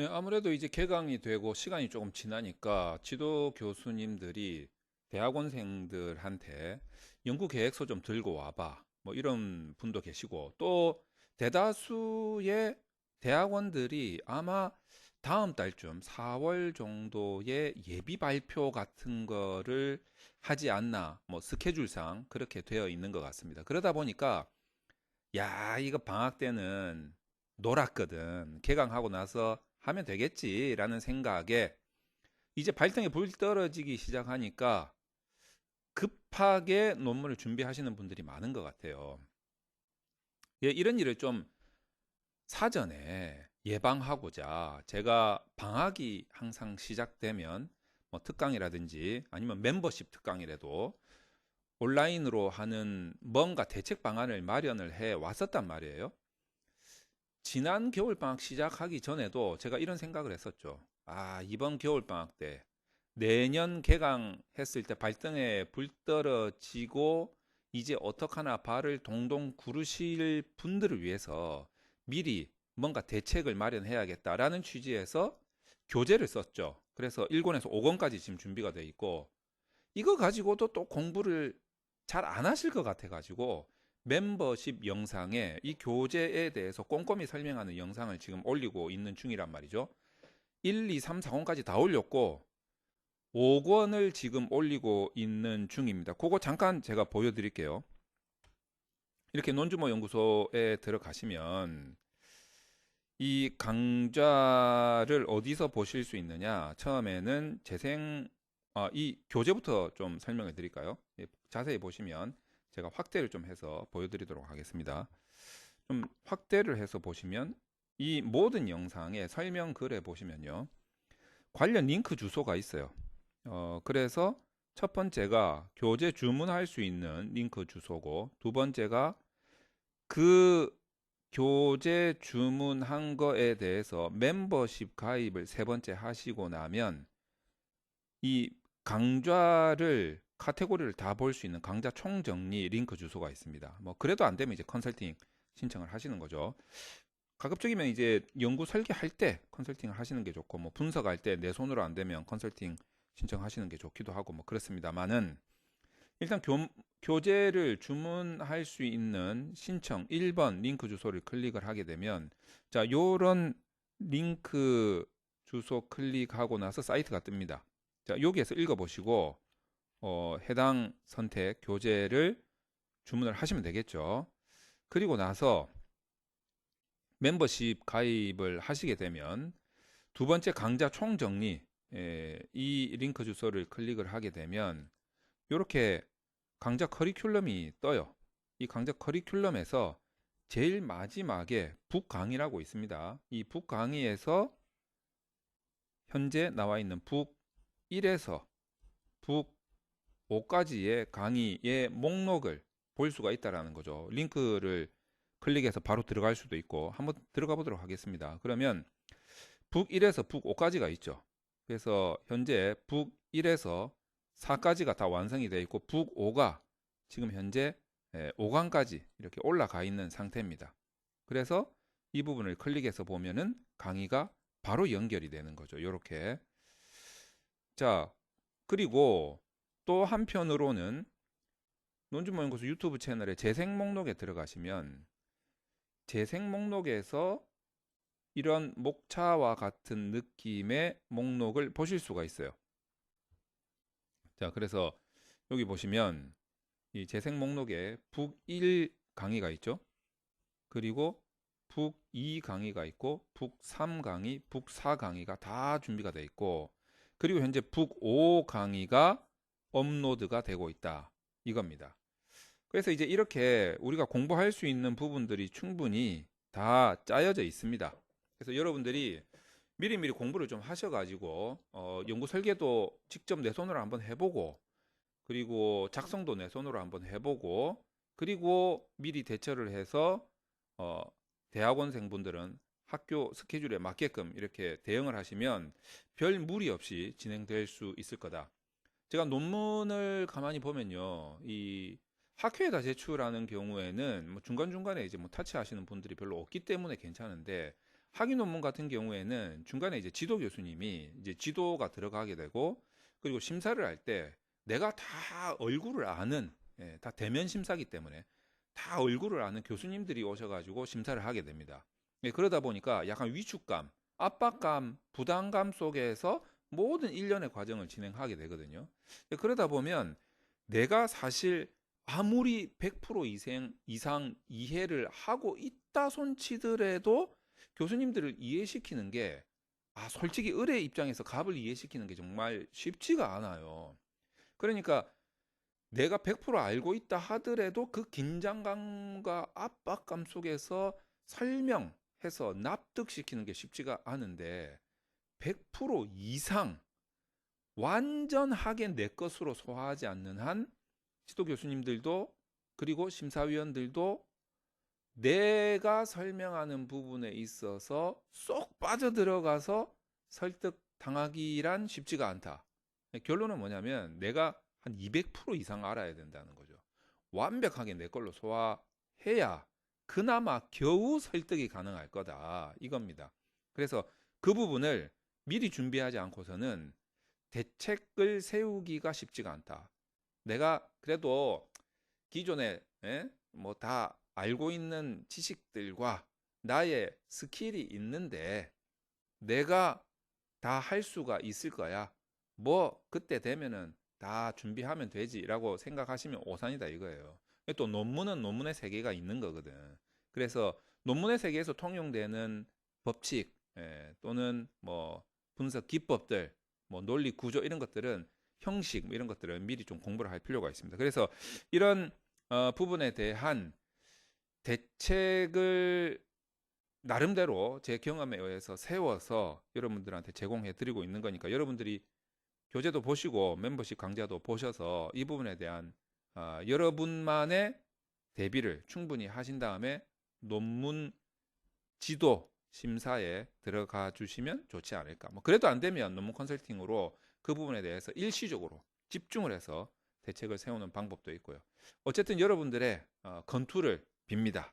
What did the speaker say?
네, 아무래도 이제 개강이 되고 시간이 조금 지나니까 지도 교수님들이 대학원생들한테 연구 계획서 좀 들고 와봐. 뭐 이런 분도 계시고 또 대다수의 대학원들이 아마 다음 달쯤 4월 정도에 예비 발표 같은 거를 하지 않나 뭐 스케줄상 그렇게 되어 있는 것 같습니다. 그러다 보니까 야, 이거 방학 때는 놀았거든. 개강하고 나서 하면 되겠지라는 생각에 이제 발등에 불 떨어지기 시작하니까 급하게 논문을 준비하시는 분들이 많은 것 같아요. 예, 이런 일을 좀 사전에 예방하고자 제가 방학이 항상 시작되면 뭐 특강이라든지 아니면 멤버십 특강이라도 온라인으로 하는 뭔가 대책 방안을 마련을 해 왔었단 말이에요. 지난 겨울방학 시작하기 전에도 제가 이런 생각을 했었죠. 아, 이번 겨울방학 때 내년 개강했을 때 발등에 불 떨어지고 이제 어떡하나 발을 동동 구르실 분들을 위해서 미리 뭔가 대책을 마련해야겠다라는 취지에서 교재를 썼죠. 그래서 1권에서 5권까지 지금 준비가 돼 있고 이거 가지고도 또 공부를 잘 안 하실 것 같아 가지고 멤버십 영상에 이 교재에 대해서 꼼꼼히 설명하는 영상을 지금 올리고 있는 중이란 말이죠. 1, 2, 3, 4권까지 다 올렸고 5권을 지금 올리고 있는 중입니다. 그거 잠깐 제가 보여드릴게요. 이렇게 논주모 연구소에 들어가시면 이 강좌를 어디서 보실 수 있느냐? 처음에는 재생 아, 이 교재부터 좀 설명해 드릴까요? 예, 자세히 보시면 제가 확대를 좀 해서 보여드리도록 하겠습니다. 좀 확대를 해서 보시면 이 모든 영상의 설명 글에 보시면요. 관련 링크 주소가 있어요. 어, 그래서 첫 번째가 교재 주문할 수 있는 링크 주소고 두 번째가 그 교재 주문한 거에 대해서 멤버십 가입을 세 번째 하시고 나면 이 강좌를 카테고리를 다 볼 수 있는 강좌 총정리 링크 주소가 있습니다. 뭐 그래도 안 되면 이제 컨설팅 신청을 하시는 거죠. 가급적이면 이제 연구 설계할 때 컨설팅을 하시는 게 좋고 뭐 분석할 때 내 손으로 안 되면 컨설팅 신청하시는 게 좋기도 하고 뭐 그렇습니다만은 일단 교, 교재를 주문할 수 있는 신청 1번 링크 주소를 클릭을 하게 되면 자 요런 링크 주소 클릭하고 나서 사이트가 뜹니다. 자 여기에서 읽어보시고 어, 해당 선택 교재를 주문을 하시면 되겠죠. 그리고 나서 멤버십 가입을 하시게 되면 두 번째 강좌 총정리 예, 이 링크 주소를 클릭을 하게 되면 이렇게 강좌 커리큘럼이 떠요. 이 강좌 커리큘럼에서 제일 마지막에 북강의라고 있습니다. 이 북강의에서 현재 나와 있는 북 1에서 북 5까지의 강의의 목록을 볼 수가 있다라는 거죠. 링크를 클릭해서 바로 들어갈 수도 있고 한번 들어가 보도록 하겠습니다. 그러면 북 1에서 북 5까지가 있죠. 그래서 현재 북 1에서 4까지가 다 완성이 되어 있고 북 5가 지금 현재 5강까지 이렇게 올라가 있는 상태입니다. 그래서 이 부분을 클릭해서 보면은 강의가 바로 연결이 되는 거죠. 이렇게. 자, 그리고 또 한편으로는 논주모연구소 유튜브 채널의 재생 목록에 들어가시면 재생 목록에서 이런 목차와 같은 느낌의 목록을 보실 수가 있어요. 자, 그래서 여기 보시면 이 재생 목록에 북1 강의가 있죠. 그리고 북2 강의가 있고 북3 강의, 북4 강의가 다 준비가 되어 있고 그리고 현재 북5 강의가 업로드가 되고 있다. 이겁니다. 그래서 이제 이렇게 우리가 공부할 수 있는 부분들이 충분히 다 짜여져 있습니다. 그래서 여러분들이 미리미리 공부를 좀 하셔가지고 어, 연구 설계도 직접 내 손으로 한번 해보고 그리고 작성도 내 손으로 한번 해보고 그리고 미리 대처를 해서 어, 대학원생분들은 학교 스케줄에 맞게끔 이렇게 대응을 하시면 별 무리 없이 진행될 수 있을 거다. 제가 논문을 가만히 보면요, 이 학회에다 제출하는 경우에는 뭐 중간중간에 이제 뭐 타치하시는 분들이 별로 없기 때문에 괜찮은데 학위 논문 같은 경우에는 중간에 이제 지도 교수님이 이제 지도가 들어가게 되고 그리고 심사를 할 때 내가 다 얼굴을 아는 예, 다 대면 심사기 때문에 다 얼굴을 아는 교수님들이 오셔가지고 심사를 하게 됩니다. 예, 그러다 보니까 약간 위축감, 압박감, 부담감 속에서 모든 일련의 과정을 진행하게 되거든요. 예, 그러다 보면 내가 사실 아무리 100% 이상, 이상 이해를 하고 있다 손치더라도 교수님들을 이해시키는 게 아, 솔직히 의뢰 입장에서 갑을 이해시키는 게 정말 쉽지가 않아요. 그러니까 내가 100% 알고 있다 하더라도 그 긴장감과 압박감 속에서 설명해서 납득시키는 게 쉽지가 않은데 100% 이상 완전하게 내 것으로 소화하지 않는 한 지도 교수님들도 그리고 심사위원들도 내가 설명하는 부분에 있어서 쏙 빠져들어가서 설득 당하기란 쉽지가 않다. 결론은 뭐냐면 내가 한 200% 이상 알아야 된다는 거죠. 완벽하게 내 걸로 소화해야 그나마 겨우 설득이 가능할 거다. 이겁니다. 그래서 그 부분을 미리 준비하지 않고서는 대책을 세우기가 쉽지가 않다. 내가 그래도 기존에 뭐 다 알고 있는 지식들과 나의 스킬이 있는데 내가 다 할 수가 있을 거야. 뭐 그때 되면은 다 준비하면 되지라고 생각하시면 오산이다 이거예요. 또 논문은 논문의 세계가 있는 거거든. 그래서 논문의 세계에서 통용되는 법칙 예, 또는 뭐 분석 기법들, 뭐 논리 구조 이런 것들은 형식 뭐 이런 것들은 미리 좀 공부를 할 필요가 있습니다. 그래서 이런 어, 부분에 대한 대책을 나름대로 제 경험에 의해서 세워서 여러분들한테 제공해 드리고 있는 거니까 여러분들이 교재도 보시고 멤버십 강좌도 보셔서 이 부분에 대한 어, 여러분만의 대비를 충분히 하신 다음에 논문 지도 심사에 들어가 주시면 좋지 않을까. 뭐 그래도 안 되면 논문 컨설팅으로 그 부분에 대해서 일시적으로 집중을 해서 대책을 세우는 방법도 있고요. 어쨌든 여러분들의 어, 건투를 빕니다.